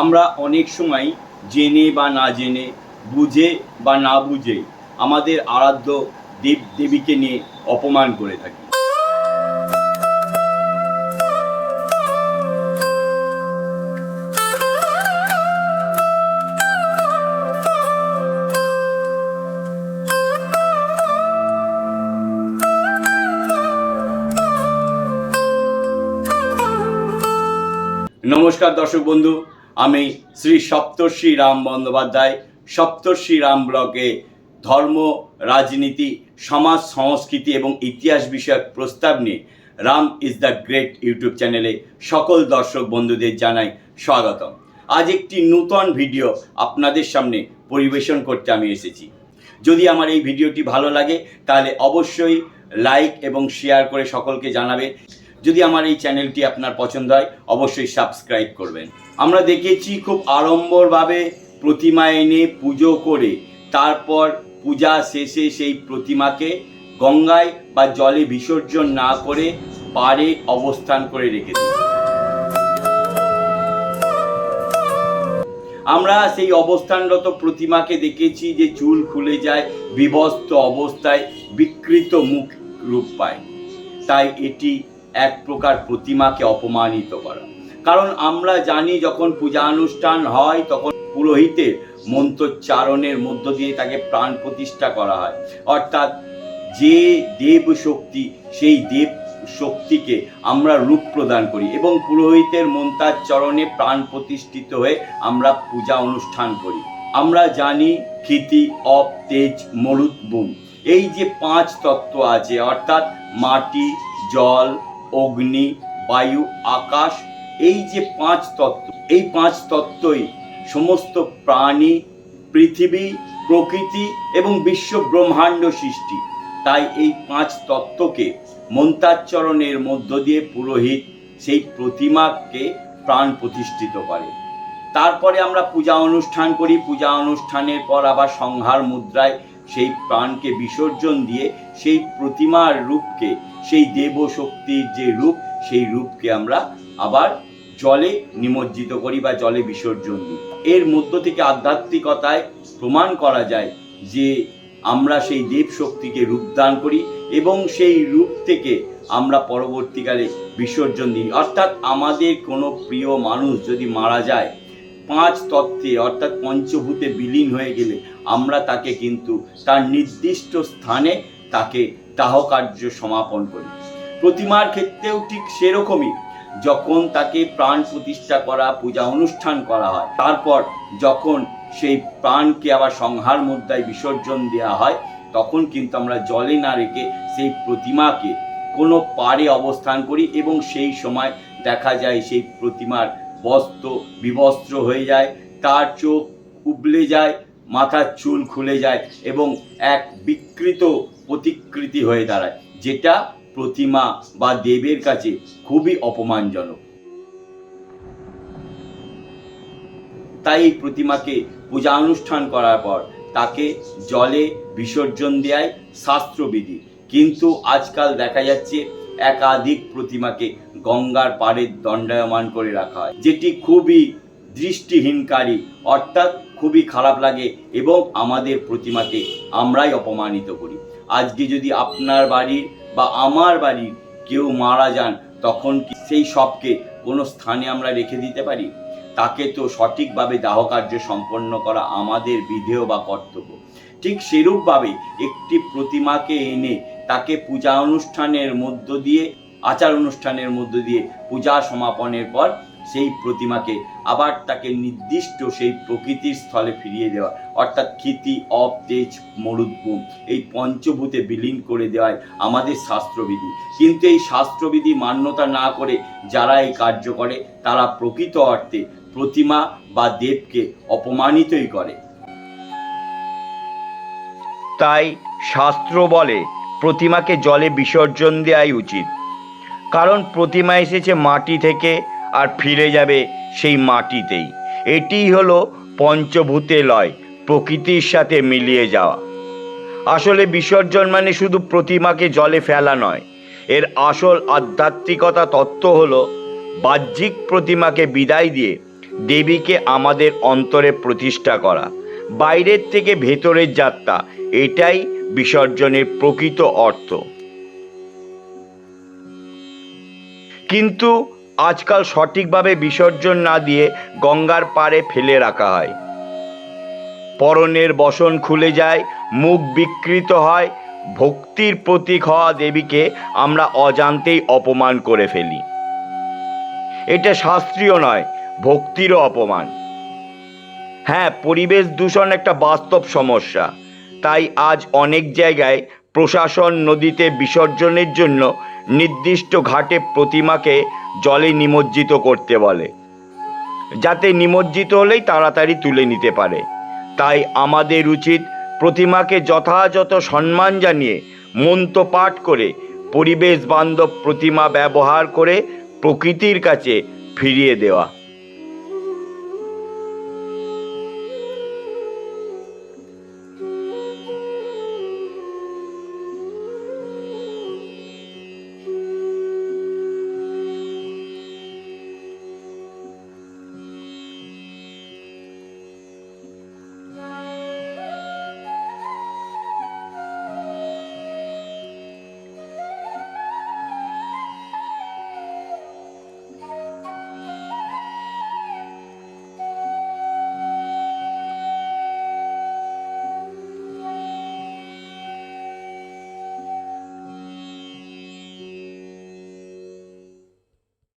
আমরা অনেক সময় জেনে বা না জেনে, বুঝে বা না বুঝে আমাদের আরাধ্য দেব দেবীকে নিয়ে অপমান করে থাকি। নমস্কার দর্শক বন্ধু আমি শ্রী সপ্তর্ষি রাম বন্দ্যোপাধ্যায়, সপ্তর্ষি রাম ব্লকে ধর্ম, রাজনীতি, সমাজ, সংস্কৃতি এবং ইতিহাস বিষয়ক প্রস্তাব নিয়ে Ram is the great YouTube চ্যানেলে সকল দর্শক বন্ধুদের জানাই স্বাগতম। আজ একটি নূতন ভিডিও আপনাদের সামনে পরিবেশন করতে আমি এসেছি। যদি আমার এই ভিডিওটি ভালো লাগে, তাহলে অবশ্যই লাইক এবং শেয়ার করে সকলকে জানাবে যদি আমার এই চ্যানেলটি আপনার পছন্দ হয়, অবশ্যই সাবস্ক্রাইব করবেন। আমরা দেখেছি খুব আড়ম্বরভাবে প্রতিমা এনে পুজো করে, তারপর পূজা শেষে সেই প্রতিমাকে গঙ্গায় বা জলে বিসর্জন না করে পারে অবস্থান করে রেখে দিই আমরা সেই অবস্থানরত প্রতিমাকে দেখেছি যে চুল খুলে যায়, বিবস্ত অবস্থায় বিকৃত মুখ রূপ পায়। তাই এটি এক প্রকার প্রতিমাকে অপমানিত করা। কারণ আমরা জানি যখন পূজা অনুষ্ঠান হয়, তখন পুরোহিতের মন্ত্রোচ্চারণের মধ্য দিয়ে তাকে প্রাণ প্রতিষ্ঠা করা হয়। অর্থাৎ যে দেব শক্তি, সেই দেব শক্তিকে আমরা রূপ প্রদান করি এবং পুরোহিতের মন্ত্রাচরণে প্রাণ প্রতিষ্ঠিত হয়ে আমরা পূজা অনুষ্ঠান করি। আমরা জানি ক্ষিতি, অপ, তেজ মরুত বুম। এই যে পাঁচ তত্ত্ব আছে, অর্থাৎ মাটি, জল অগ্নি, বায়ু, আকাশ, এই যে পাঁচ তত্ত্ব, এই পাঁচ তত্ত্বই সমস্ত প্রাণী, পৃথিবী, প্রকৃতি এবং বিশ্ব ব্রহ্মাণ্ড সৃষ্টি। তাই এই পাঁচ তত্ত্বকে মন্ত্রাচরণের মধ্য দিয়ে পুরোহিত সেই প্রতিমাকে প্রাণ প্রতিষ্ঠিত করে। তারপরে আমরা পূজা অনুষ্ঠান করি। পূজা অনুষ্ঠানের পর আবার সংহার মুদ্রায় সেই প্রাণকে বিসর্জন দিয়ে সেই প্রতিমার রূপকে, সেই দেব শক্তির যে রূপ, সেই রূপকে আমরা আবার জলে নিমজ্জিত করি বা জলে বিসর্জন দিই। এর মধ্য থেকে আধ্যাত্মিকতায় প্রমাণ করা যায় যে আমরা সেই দেব শক্তিকে রূপদান করি এবং সেই রূপ থেকে আমরা পরবর্তীকালে বিসর্জন দিই। অর্থাৎ আমাদের কোনো প্রিয় মানুষ যদি মারা যায় পাঁচ তত্ত্বে অর্থাৎ পঞ্চভূতে বিলীন হয়ে গেলে আমরা তাকে কিন্তু তার নির্দিষ্ট স্থানে তাকে দাহ কার্য সমাপন করি। প্রতিমার ক্ষেত্রেও ঠিক সেরকমই। যখন তাকে প্রাণ প্রতিষ্ঠা করা, পূজা অনুষ্ঠান করা হয়, তারপর যখন সেই প্রাণকে আবার সংহার মুদ্রায় বিসর্জন দেওয়া হয়, তখন কিন্তু আমরা জলে না রেখে সেই প্রতিমাকে কোনো পাড়ে অবস্থান করি এবং সেই সময় দেখা যায় সেই প্রতিমার বস্ত্র বিবস্ত্র হয়ে যায়, তার চোখ উবলে যায়, মাথার চুল খুলে যায় এবং এক বিকৃত প্রতিকৃতি হয়ে দাঁড়ায়, যেটা প্রতিমা বা দেবের কাছে খুবই অপমানজনক। তাই এই প্রতিমাকে পূজা অনুষ্ঠান করার পর তাকে জলে বিসর্জন দেয় শাস্ত্রবিধি। কিন্তু আজকাল দেখা যাচ্ছে একাধিক প্রতিমাকে গঙ্গার পাড়ে দণ্ডায়মান করে রাখা হয়, যেটি খুবই দৃষ্টিহীনকারী, অর্থাৎ খুবই খারাপ লাগে এবং আমাদের প্রতিমাকে আমরাই অপমানিত করি। আজকে যদি আপনার বাড়ির বা আমার বাড়ির কেউ মারা যান, তখন কি সেই সবকে কোনো স্থানে আমরা রেখে দিতে পারি? তাকে তো সঠিকভাবে দাহ কার্য সম্পন্ন করা আমাদের বিধেয় বা কর্তব্য। ঠিক সেরূপভাবে একটি প্রতিমাকে এনে তাকে পূজা অনুষ্ঠানের মধ্য দিয়ে, আচার অনুষ্ঠানের মধ্য দিয়ে পূজা সমাপনের পর সেই প্রতিমাকে আবার তাকে নির্দিষ্ট সেই প্রকৃতির স্থলে ফিরিয়ে দেওয়া। অর্থাৎ ক্ষিতি, অপ, তেজ মরুদ্গুম এই পঞ্চভূতে বিলীন করে দেওয়ায় আমাদের শাস্ত্রবিধি। কিন্তু এই শাস্ত্রবিধি মান্যতা না করে যারা এই কার্য করে, তারা প্রকৃত অর্থে প্রতিমা বা দেবকে অপমানিতই করে। তাই শাস্ত্র বলে প্রতিমাকে জলে বিসর্জন দেওয়াই উচিত। কারণ প্রতিমা এসেছে মাটি থেকে আর ফিরে যাবে সেই মাটিতেই। এটিই হলো পঞ্চভূতে লয় প্রকৃতির সাথে মিলিয়ে যাওয়া। আসলে বিসর্জন মানে শুধু প্রতিমাকে জলে ফেলা নয়, এর আসল আধ্যাত্মিকতা তত্ত্ব হলো বাহ্যিক প্রতিমাকে বিদায় দিয়ে দেবীকে আমাদের অন্তরে প্রতিষ্ঠা করা, বাইরের থেকে ভেতরের যাত্রা, এটাই বিসর্জনের প্রকৃত অর্থ। কিন্তু আজকাল সঠিকভাবে বিসর্জন না দিয়ে গঙ্গার পাড়ে ফেলে রাখা হয়। পরনের বসন খুলে যায়, মুখ বিকৃত হয়, ভক্তির প্রতীক হওয়া দেবীকে আমরা অজান্তেই অপমান করে ফেলি। এটা শাস্ত্রীয় নয়, ভক্তিরও অপমান। হ্যাঁ পরিবেশ দূষণ একটা বাস্তব সমস্যা। তাই আজ অনেক জায়গায় প্রশাসন নদীতে বিসর্জনের জন্য নির্দিষ্ট ঘাটে প্রতিমাকে জলে নিমজ্জিত করতে বলে। যাতে নিমজ্জিত হলেই তাড়াতাড়ি তুলে নিতে পারে। তাই আমাদের উচিত প্রতিমাকে যথাযথ সম্মান জানিয়ে মন্ত্র পাঠ করে পরিবেশ বান্ধব প্রতিমা ব্যবহার করে প্রকৃতির কাছে ফিরিয়ে দেওয়া।